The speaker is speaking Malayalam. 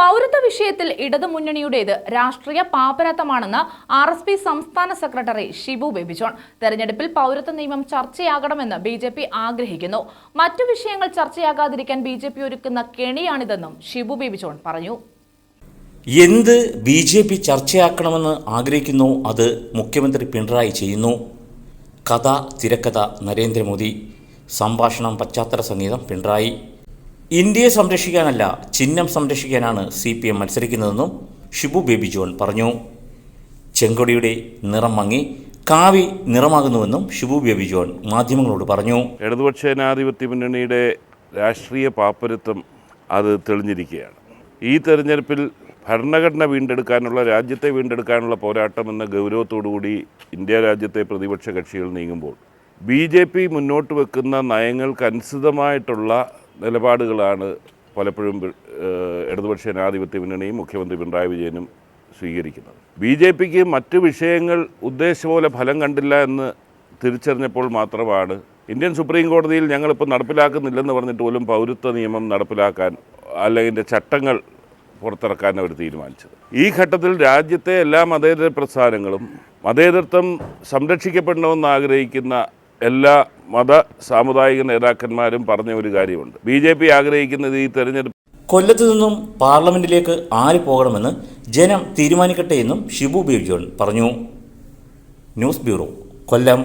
പൗരത്വ വിഷയത്തിൽ ഇടതുമുന്നണിയുടേത് രാഷ്ട്രീയ പാപ്പരത്തമാണെന്ന് ആർ എസ് പി സംസ്ഥാന സെക്രട്ടറി ഷിബു ബേബി ജോൺ. തെരഞ്ഞെടുപ്പിൽ പൗരത്വ നിയമം ചർച്ചയാകണമെന്ന് ബി ജെ പി ആഗ്രഹിക്കുന്നു. മറ്റു വിഷയങ്ങൾ ചർച്ചയാകാതിരിക്കാൻ ബി ജെ പി ഒരുക്കുന്ന കെണിയാണിതെന്നും ഷിബു ബേബി ജോൺ പറഞ്ഞു. എന്ത് ബി ജെ പി ചർച്ചയാക്കണമെന്ന് ആഗ്രഹിക്കുന്നു അത് മുഖ്യമന്ത്രി പിണറായി ചെയ്യുന്നു. കഥ തിരക്കഥ നരേന്ദ്രമോദി. സംഭാഷണം പശ്ചാത്തല സംഗീതം പിണറായി. ഇന്ത്യയെ സംരക്ഷിക്കാനല്ല ചിഹ്നം സംരക്ഷിക്കാനാണ് സി പി എം മത്സരിക്കുന്നതെന്നും ഷിബു ബേബി ജോൺ പറഞ്ഞു. ചെങ്കൊടിയുടെ നിറം മങ്ങി കാവി നിറമാകുന്നുവെന്നും ഷിബു ബേബി ജോൺ മാധ്യമങ്ങളോട് പറഞ്ഞു. ഇടതുപക്ഷ ജനാധിപത്യ മുന്നണിയുടെ രാഷ്ട്രീയ പാപ്പരത്വം അത് തെളിഞ്ഞിരിക്കുകയാണ്. ഈ തെരഞ്ഞെടുപ്പിൽ ഭരണഘടന വീണ്ടെടുക്കാനുള്ള രാജ്യത്തെ വീണ്ടെടുക്കാനുള്ള പോരാട്ടം എന്ന ഗൗരവത്തോടുകൂടി ഇന്ത്യ രാജ്യത്തെ പ്രതിപക്ഷ കക്ഷികൾ നീങ്ങുമ്പോൾ ബി ജെ പി മുന്നോട്ട് വെക്കുന്ന നയങ്ങൾക്ക് അനുസൃതമായിട്ടുള്ള നിലപാടുകളാണ് പലപ്പോഴും ഇടതുപക്ഷ ജനാധിപത്യ മുന്നണിയും മുഖ്യമന്ത്രി പിണറായി വിജയനും സ്വീകരിക്കുന്നത്. ബി ജെ പിക്ക് മറ്റ് വിഷയങ്ങൾ ഉദ്ദേശപോലെ ഫലം കണ്ടില്ല എന്ന് തിരിച്ചറിഞ്ഞപ്പോൾ മാത്രമാണ് ഇന്ത്യൻ സുപ്രീം കോടതിയിൽ ഞങ്ങളിപ്പോൾ നടപ്പിലാക്കുന്നില്ലെന്ന് പറഞ്ഞിട്ട് പോലും പൗരത്വ നിയമം നടപ്പിലാക്കാൻ അല്ലെങ്കിൽ ചട്ടങ്ങൾ പുറത്തിറക്കാൻ അവർ തീരുമാനിച്ചത്. ഈ ഘട്ടത്തിൽ രാജ്യത്തെ എല്ലാ മതേതര പ്രസ്ഥാനങ്ങളും മതേതൃത്വം സംരക്ഷിക്കപ്പെടണമെന്ന് ആഗ്രഹിക്കുന്ന എല്ലാ മത സാമുദായിക നേതാക്കന്മാരും പറഞ്ഞ ഒരു കാര്യമുണ്ട്. ബി ജെ പി ആഗ്രഹിക്കുന്നത് ഈ തെരഞ്ഞെടുപ്പ് കൊല്ലത്തു നിന്നും പാർലമെന്റിലേക്ക് ആര് പോകണമെന്ന് ജനം തീരുമാനിക്കട്ടെ എന്നും ഷിബു ബേബി പറഞ്ഞു. News bureau Kollam.